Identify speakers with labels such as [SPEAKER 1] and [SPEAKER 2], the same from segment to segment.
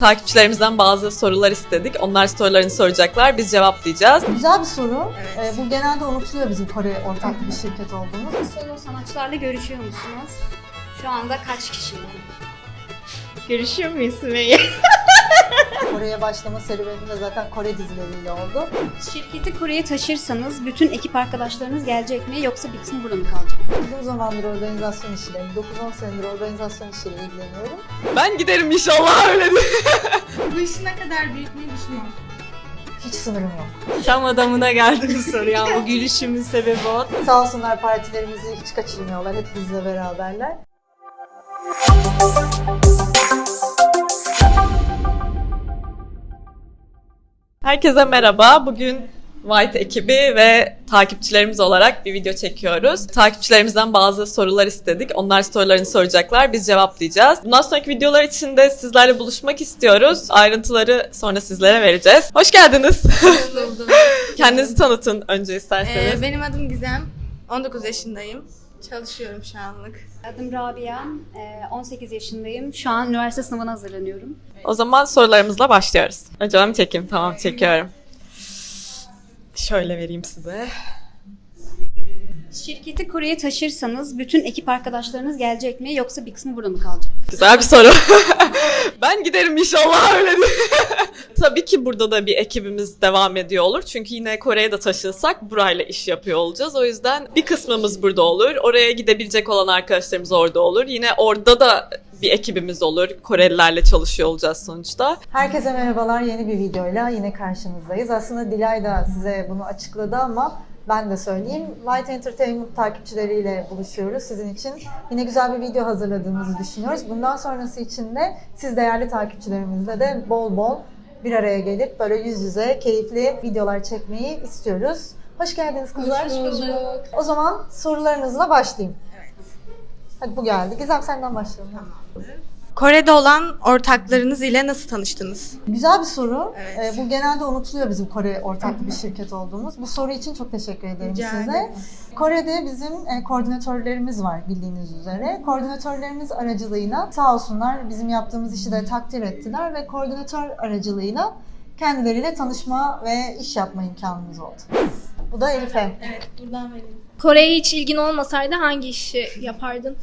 [SPEAKER 1] Takipçilerimizden bazı sorular istedik. Onlar sorularını soracaklar. Biz cevaplayacağız.
[SPEAKER 2] Güzel bir soru.
[SPEAKER 3] Evet.
[SPEAKER 2] Ee, bu genelde unutuluyor bizim Kore ortaklı bir şirket olduğumuz.
[SPEAKER 4] Solo sanatçılarla görüşüyor musunuz? Şu anda kaç kişiyle?
[SPEAKER 3] Görüşüyor muyuz Sümeyye?
[SPEAKER 2] Kore'ye başlama serüvenim de zaten Kore dizileriyle oldu.
[SPEAKER 4] Şirketi Kore'ye taşırsanız bütün ekip arkadaşlarınız gelecek mi yoksa bir kısmı burada mı kalacak?
[SPEAKER 2] Uzun zamandır organizasyon işiyle, 9-10 senedir organizasyon işiyle ilgileniyorum.
[SPEAKER 1] Ben giderim inşallah öyle değil.
[SPEAKER 3] Bu işi ne kadar büyütmeyi düşünüyorsun?
[SPEAKER 2] Hiç sınırım yok.
[SPEAKER 3] Tam adamına geldi bu soru ya. Bu gülüşümün sebebi o.
[SPEAKER 2] Sağ olsunlar partilerimizi hiç kaçırmıyorlar. Hep bizle beraberler.
[SPEAKER 1] Herkese merhaba. Bugün White ekibi ve takipçilerimiz olarak bir video çekiyoruz. Takipçilerimizden bazı sorular istedik. Onlar sorularını soracaklar. Biz cevaplayacağız. Bundan sonraki videolar için de sizlerle buluşmak istiyoruz. Ayrıntıları sonra sizlere vereceğiz. Hoş geldiniz.
[SPEAKER 5] buldum.
[SPEAKER 1] Kendinizi tanıtın önce isterseniz.
[SPEAKER 5] Ee, benim adım Gizem. 19 yaşındayım. Çalışıyorum şu anlık.
[SPEAKER 4] Adım Rabia, e, 18 yaşındayım. Şu an üniversite sınavına hazırlanıyorum.
[SPEAKER 1] O zaman sorularımızla başlıyoruz. Önce ben mi çekeyim? Tamam çekiyorum. Şöyle vereyim size.
[SPEAKER 4] Şirketi Kore'ye taşırsanız bütün ekip arkadaşlarınız gelecek mi yoksa bir kısmı burada mı kalacak?
[SPEAKER 1] Güzel bir soru. ben giderim inşallah öyle değil. Tabii ki burada da bir ekibimiz devam ediyor olur. Çünkü yine Kore'ye de taşınsak burayla iş yapıyor olacağız. O yüzden bir kısmımız burada olur. Oraya gidebilecek olan arkadaşlarımız orada olur. Yine orada da bir ekibimiz olur. Korelilerle çalışıyor olacağız sonuçta.
[SPEAKER 2] Herkese merhabalar. Yeni bir videoyla yine karşınızdayız. Aslında Dilay da size bunu açıkladı ama ben de söyleyeyim. White Entertainment takipçileriyle buluşuyoruz sizin için. Yine güzel bir video hazırladığımızı düşünüyoruz. Bundan sonrası için de siz değerli takipçilerimizle de bol bol bir araya gelip böyle yüz yüze keyifli videolar çekmeyi istiyoruz. Hoş geldiniz kızlar. O zaman sorularınızla başlayayım. Hadi bu geldi. Gizem senden başlayalım.
[SPEAKER 3] Kore'de olan ortaklarınız ile nasıl tanıştınız?
[SPEAKER 2] Güzel bir soru.
[SPEAKER 3] Evet.
[SPEAKER 2] Ee, bu genelde unutuluyor bizim Kore ortaklı bir şirket olduğumuz. Bu soru için çok teşekkür ederim
[SPEAKER 3] Rica
[SPEAKER 2] size.
[SPEAKER 3] ederim.
[SPEAKER 2] Kore'de bizim e, koordinatörlerimiz var bildiğiniz üzere. Koordinatörlerimiz aracılığıyla sağ olsunlar bizim yaptığımız işi de takdir ettiler ve koordinatör aracılığıyla kendileriyle tanışma ve iş yapma imkanımız oldu. Bu da Elif'e.
[SPEAKER 5] Evet, buradan verelim.
[SPEAKER 6] Kore'ye hiç ilgin olmasaydı hangi işi yapardın?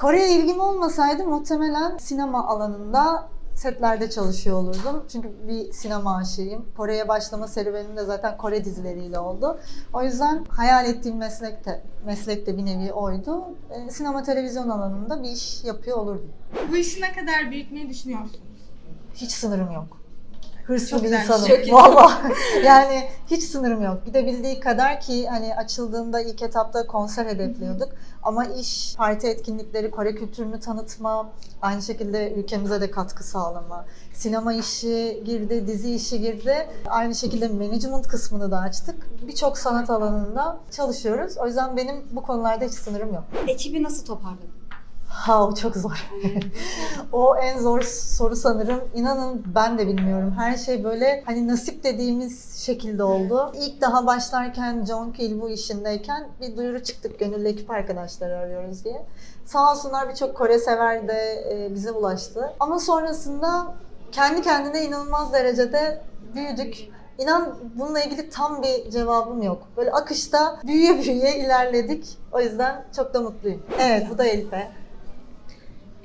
[SPEAKER 2] Kore'ye ilgim olmasaydı muhtemelen sinema alanında setlerde çalışıyor olurdum. Çünkü bir sinema aşığıyım. Kore'ye başlama serüvenim de zaten Kore dizileriyle oldu. O yüzden hayal ettiğim meslek de, meslek de bir nevi oydu. Ee, sinema televizyon alanında bir iş yapıyor olurdum.
[SPEAKER 5] Bu işi ne kadar büyütmeyi düşünüyorsunuz?
[SPEAKER 2] Hiç sınırım yok. Hırslı
[SPEAKER 5] Çok
[SPEAKER 2] bir insanım.
[SPEAKER 5] çok.
[SPEAKER 2] Valla. yani hiç sınırım yok. Gidebildiği kadar ki hani açıldığında ilk etapta konser hedefliyorduk. Ama iş, parti etkinlikleri, Kore kültürünü tanıtma, aynı şekilde ülkemize de katkı sağlama. Sinema işi girdi, dizi işi girdi. Aynı şekilde management kısmını da açtık. Birçok sanat alanında çalışıyoruz. O yüzden benim bu konularda hiç sınırım yok.
[SPEAKER 4] Ekibi nasıl toparladın?
[SPEAKER 2] Ha o çok zor. o en zor soru sanırım. İnanın ben de bilmiyorum. Her şey böyle hani nasip dediğimiz şekilde oldu. İlk daha başlarken John Kill bu işindeyken bir duyuru çıktık gönüllü ekip arkadaşları arıyoruz diye. Sağ olsunlar birçok Kore sever de e, bize ulaştı. Ama sonrasında kendi kendine inanılmaz derecede büyüdük. İnan bununla ilgili tam bir cevabım yok. Böyle akışta büyüye büyüye ilerledik. O yüzden çok da mutluyum. Evet bu da Elif'e.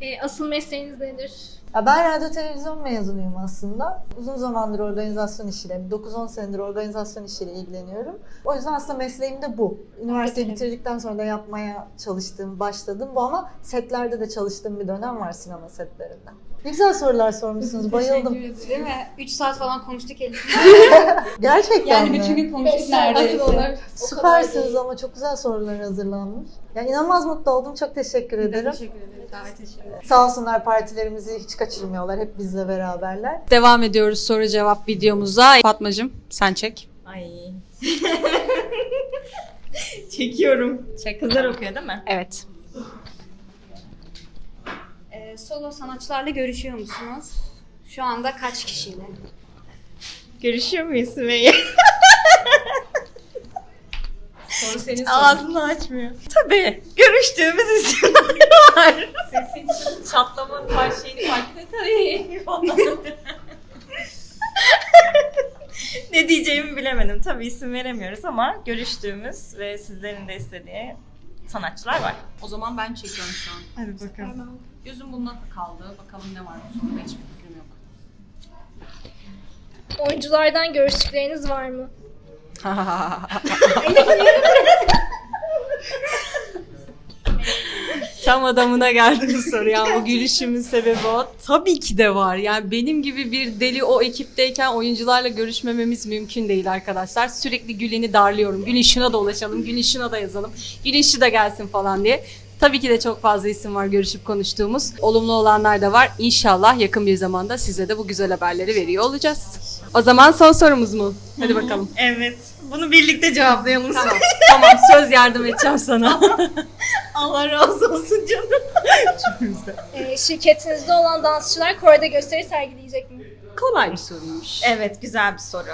[SPEAKER 6] E, asıl mesleğiniz nedir?
[SPEAKER 2] Ya ben radyo televizyon mezunuyum aslında. Uzun zamandır organizasyon işiyle, 9-10 senedir organizasyon işiyle ilgileniyorum. O yüzden aslında mesleğim de bu. Üniversiteyi bitirdikten sonra da yapmaya çalıştım, başladım. Bu ama setlerde de çalıştığım bir dönem var sinema setlerinde. Ne güzel sorular sormuşsunuz, bayıldım.
[SPEAKER 4] Değil mi? 3 saat falan konuştuk Elif.
[SPEAKER 2] Gerçekten
[SPEAKER 4] Yani
[SPEAKER 2] mi?
[SPEAKER 4] bütün gün konuştuk neredeyse.
[SPEAKER 2] Süpersiniz ama çok güzel sorular hazırlanmış. Ya inanılmaz mutlu oldum, çok teşekkür ederim.
[SPEAKER 5] Teşekkür ederim. Davet için.
[SPEAKER 2] Sağ olsunlar partilerimizi hiç kaçırmıyorlar, hep bizle beraberler.
[SPEAKER 7] Devam ediyoruz soru cevap videomuza. Fatmacığım sen çek.
[SPEAKER 3] Ay. Çekiyorum. Çek. Kızlar okuyor değil mi?
[SPEAKER 7] Evet.
[SPEAKER 4] E, solo sanatçılarla görüşüyor musunuz? Şu anda kaç kişiyle?
[SPEAKER 3] Görüşüyor muyuz Sümeyye?
[SPEAKER 7] Soru senin
[SPEAKER 5] Ağzını açmıyor. Tabii. Görüştüğümüz isimler var.
[SPEAKER 7] Çatlama her şeyini fark
[SPEAKER 5] ne diyeceğimi bilemedim. Tabii isim veremiyoruz ama görüştüğümüz ve sizlerin de istediği sanatçılar var.
[SPEAKER 7] O zaman ben çekiyorum şu an.
[SPEAKER 5] Hadi bakalım.
[SPEAKER 7] Gözüm bunda kaldı. Bakalım ne var bu soruda hiçbir fikrim yok.
[SPEAKER 6] Oyunculardan görüştükleriniz var mı?
[SPEAKER 7] Tam adamına geldi bu soru ya. Bu gülüşümün sebebi o. Tabii ki de var. Yani benim gibi bir deli o ekipteyken oyuncularla görüşmememiz mümkün değil arkadaşlar. Sürekli Gülen'i darlıyorum. Gülün şuna da ulaşalım, Gülün şuna yazalım. Gülün şu da gelsin falan diye. Tabii ki de çok fazla isim var görüşüp konuştuğumuz. Olumlu olanlar da var. İnşallah yakın bir zamanda size de bu güzel haberleri veriyor olacağız. O zaman son sorumuz mu? Hadi bakalım.
[SPEAKER 5] Evet. Bunu birlikte cevaplayalım.
[SPEAKER 7] Tamam. tamam söz yardım edeceğim sana.
[SPEAKER 5] Allah razı olsun canım.
[SPEAKER 6] Ee, şirketinizde olan dansçılar Kore'de gösteri sergileyecek mi?
[SPEAKER 7] Kolay bir soruymuş.
[SPEAKER 5] Evet, güzel bir soru.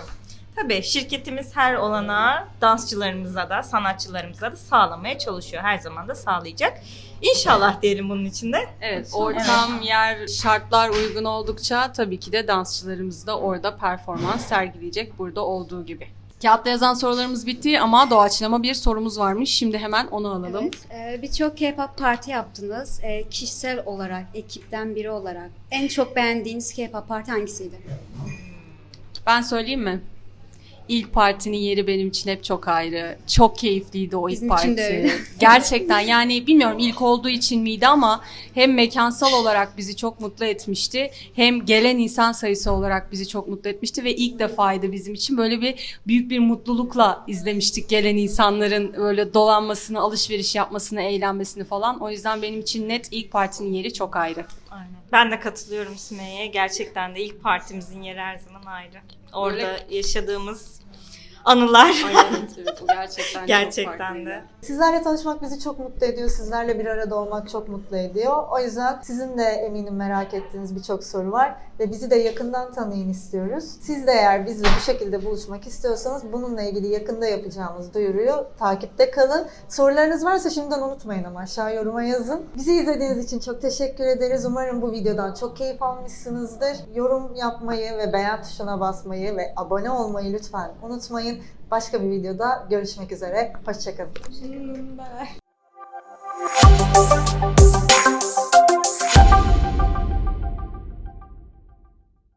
[SPEAKER 5] Tabii şirketimiz her olanağı dansçılarımıza da, sanatçılarımıza da sağlamaya çalışıyor. Her zaman da sağlayacak. İnşallah diyelim bunun içinde.
[SPEAKER 7] Evet, ortam, yer, şartlar uygun oldukça tabii ki de dansçılarımız da orada performans sergileyecek burada olduğu gibi. Kağıtta yazan sorularımız bitti ama doğaçlama bir sorumuz varmış. Şimdi hemen onu alalım.
[SPEAKER 4] Evet, e, birçok K-pop parti yaptınız. E, kişisel olarak, ekipten biri olarak en çok beğendiğiniz K-pop parti hangisiydi?
[SPEAKER 7] Ben söyleyeyim mi? İlk partinin yeri benim için hep çok ayrı. Çok keyifliydi o ilk
[SPEAKER 4] Bizim
[SPEAKER 7] parti.
[SPEAKER 4] için de öyle.
[SPEAKER 7] Gerçekten yani bilmiyorum ilk olduğu için miydi ama hem mekansal olarak bizi çok mutlu etmişti. Hem gelen insan sayısı olarak bizi çok mutlu etmişti ve ilk defaydı bizim için. Böyle bir büyük bir mutlulukla izlemiştik gelen insanların böyle dolanmasını, alışveriş yapmasını, eğlenmesini falan. O yüzden benim için net ilk partinin yeri çok ayrı.
[SPEAKER 5] Aynen. Ben de katılıyorum Sümeyye'ye. Gerçekten de ilk partimizin yeri her zaman ayrı. Orada
[SPEAKER 7] Böyle-
[SPEAKER 5] yaşadığımız anılar.
[SPEAKER 7] Aynen gerçekten
[SPEAKER 5] Gerçekten de.
[SPEAKER 2] Sizlerle tanışmak bizi çok mutlu ediyor. Sizlerle bir arada olmak çok mutlu ediyor. O yüzden sizin de eminim merak ettiğiniz birçok soru var ve bizi de yakından tanıyın istiyoruz. Siz de eğer bizle bu şekilde buluşmak istiyorsanız bununla ilgili yakında yapacağımız duyuruyu takipte kalın. Sorularınız varsa şimdiden unutmayın ama aşağı yoruma yazın. Bizi izlediğiniz için çok teşekkür ederiz. Umarım bu videodan çok keyif almışsınızdır. Yorum yapmayı ve beğen tuşuna basmayı ve abone olmayı lütfen unutmayın. Başka bir videoda görüşmek üzere. Hoşçakalın.
[SPEAKER 6] Bye.